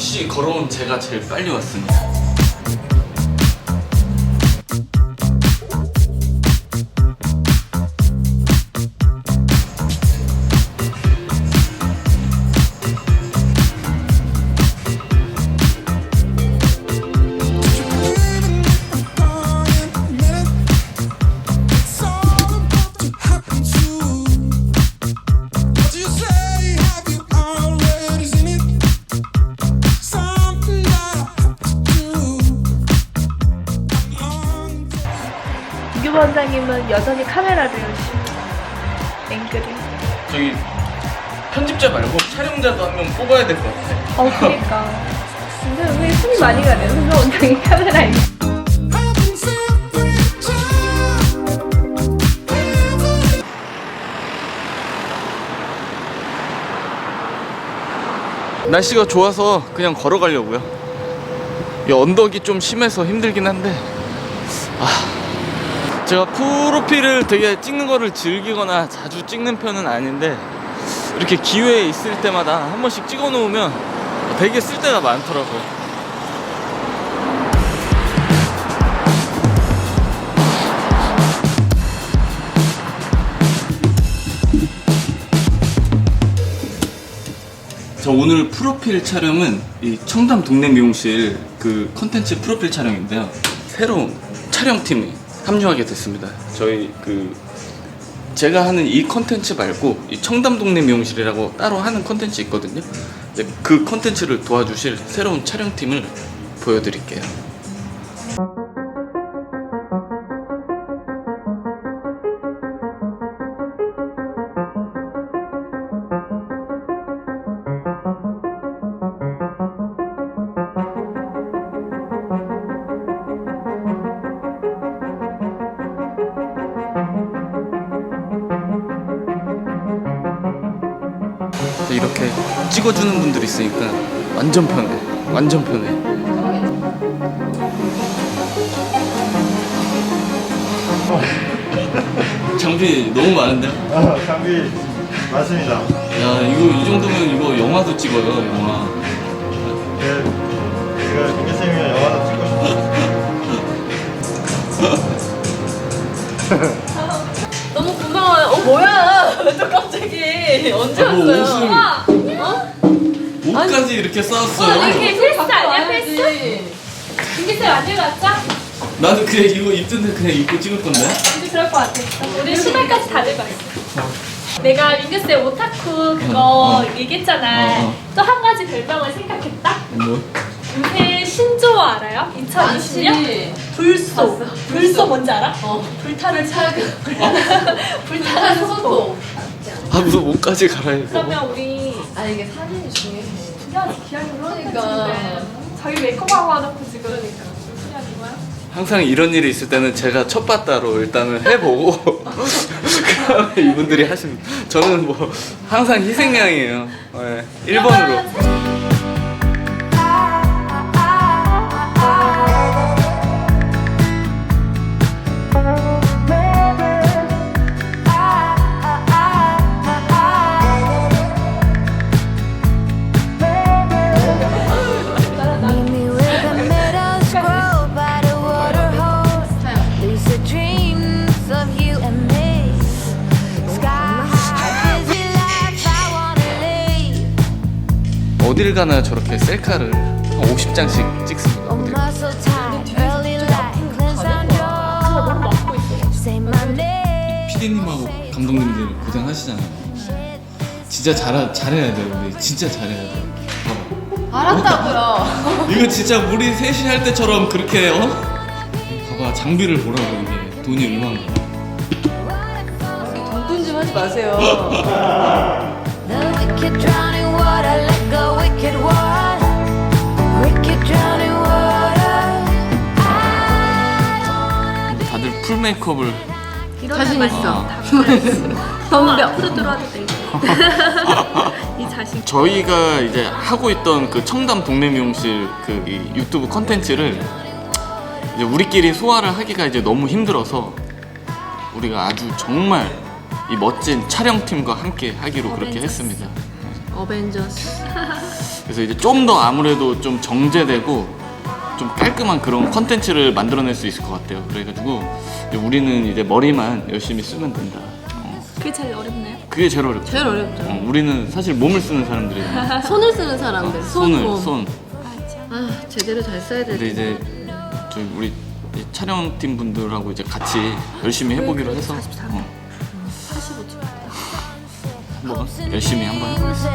역시 걸어온 제가 제일 빨리 왔습니다. 원장님은 여전히 카메라를 앵글을. 저기 편집자 말고 촬영자도 한 명 뽑아야 될 것 같아. 어, 그니까. 근데 왜 손이 많이 가네요, 유교 원장님 카메라에. 날씨가 좋아서 그냥 걸어가려고요. 이 언덕이 좀 심해서 힘들긴 한데, 아, 제가 프로필을 되게 찍는 거를 즐기거나 자주 찍는 편은 아닌데, 이렇게 기회 있을 때마다 한 번씩 찍어 놓으면 되게 쓸 때가 많더라고요. 저 오늘 프로필 촬영은 이 청담 동네 미용실 그 컨텐츠 프로필 촬영인데요. 새로운 촬영팀이 합류하게 됐습니다. 저희 그 제가 하는 이 컨텐츠 말고 이 청담 동네 미용실이라고 따로 하는 컨텐츠 있거든요. 그 컨텐츠를 도와주실 새로운 촬영팀을 보여드릴게요. 이렇게 찍어주는 분들이 있으니까 완전 편해. 완전 편해. 장비 너무 많은데요? 아, 장비 맞습니다. 야 이거 이 정도면 이거 영화도 찍어요 영화. 네, 제가 민규 쌤이랑 영화도 찍고 싶어요. 너무 고마워요. 어 뭐야? 또 갑자기 언제 아, 뭐 왔어요? 옷을- 어? 옷까지 이렇게 싸웠어요. 이렇게 필수 아니야 필수? 김기쌤 안 읽었죠? 나도 그냥 이거 입던데 그냥 입고 찍을 건데. 이제 그럴 것 같아. 우리 신발까지 다 들고 있어. 내가 민규쌤 오타쿠 그거 어, 어. 얘기했잖아. 어, 어. 또 한 가지 별명을 생각했다. 뭐? 요새 신조어 알아요? 2020년? 불소. 불소 뭔지 알아? 어. 불타는 차그. 불타는 소도. 아 무슨 옷까지 갈아입고. 그러면 우리 아 이게 사진이 중요해. 기아지 그러니까. 그러니까. 자기 메이크업하고 와놓고 지금 그러니까. 기아지 뭐야? 항상 이런 일이 있을 때는 제가 첫 바따로 일단은 해보고 그다음에 이분들이 하십니다. 저는 뭐 항상 희생양이에요. 네, 1번으로. 어딜 가나 저렇게 셀카를 한 50장씩 찍습니다. 어딜. name. PD님하고 감독님들 고생하시잖아요. 진짜 잘 잘해야 돼요. 우리 진짜 잘해야 돼요. 봐봐. 알았다고요. 이거 진짜 우리 셋이 할 때처럼 그렇게 어? 봐봐 장비를 보라고 이게 돈이 얼마인가. 돈돈 좀 하지 마세요. The wicked drowning water, let go, wicked water. Wicked drowning water. I don't 다들 풀 메이크업을 자신 있어. 덤벼. 앞으로 들어와도 돼. 이 자식. 저희가 이제 하고 있던 그 청담 동네 미용실 그이 유튜브 컨텐츠를 이제 우리끼리 소화를 하기가 이제 너무 힘들어서 우리가 아주 정말 이 멋진 촬영팀과 함께 하기로 그렇게 했습니다. 어벤져스. 그래서 이제 좀 더 아무래도 좀 정제되고 좀 깔끔한 그런 컨텐츠를 만들어낼 수 있을 것 같아요. 그래가지고 이제 우리는 이제 머리만 열심히 쓰면 된다. 어, 그게 제일 어렵나요? 그게 제일 어렵죠. 제일 어렵죠. 어, 우리는 사실 몸을 쓰는 사람들이잖아. 손을 쓰는 사람들. 손, 손을 몸. 손. 아 제대로 잘 써야 돼. 근데 이제 저희 우리 이 촬영팀 분들하고 이제 같이 열심히 해보기로 해서 어, 45초. 한번 열심히 한번 해보겠습니다.